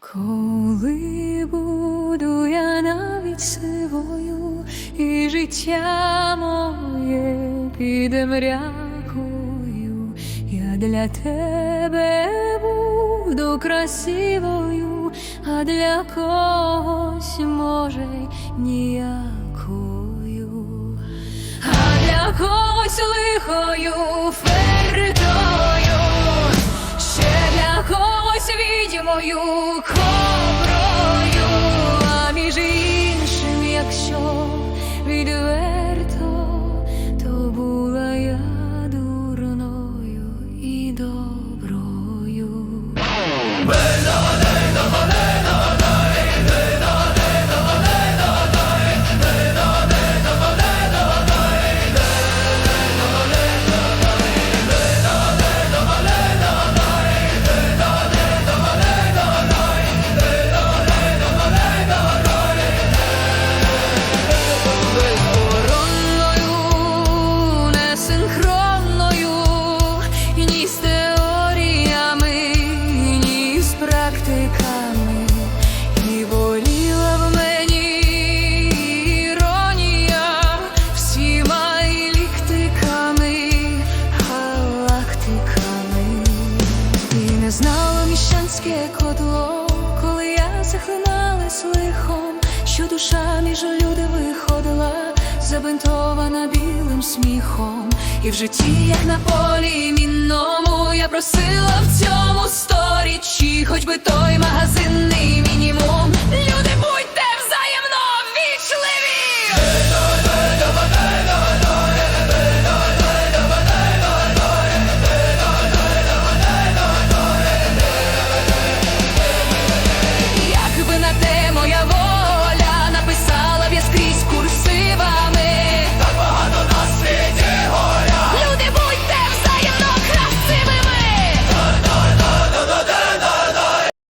Коли буду я навіть сивою, і життя моє піде мрякою, я для тебе буду красивою, а для когось може ніякою, а для когось лихою відьмою коброю, а між іншим, якщо відверто, міщанське котло, коли я захлиналась лихом, що душа між люди виходила, забинтована білим сміхом, і в житті, як на полі мінному, я просила в цьому сторічі, хоч би той мінімум.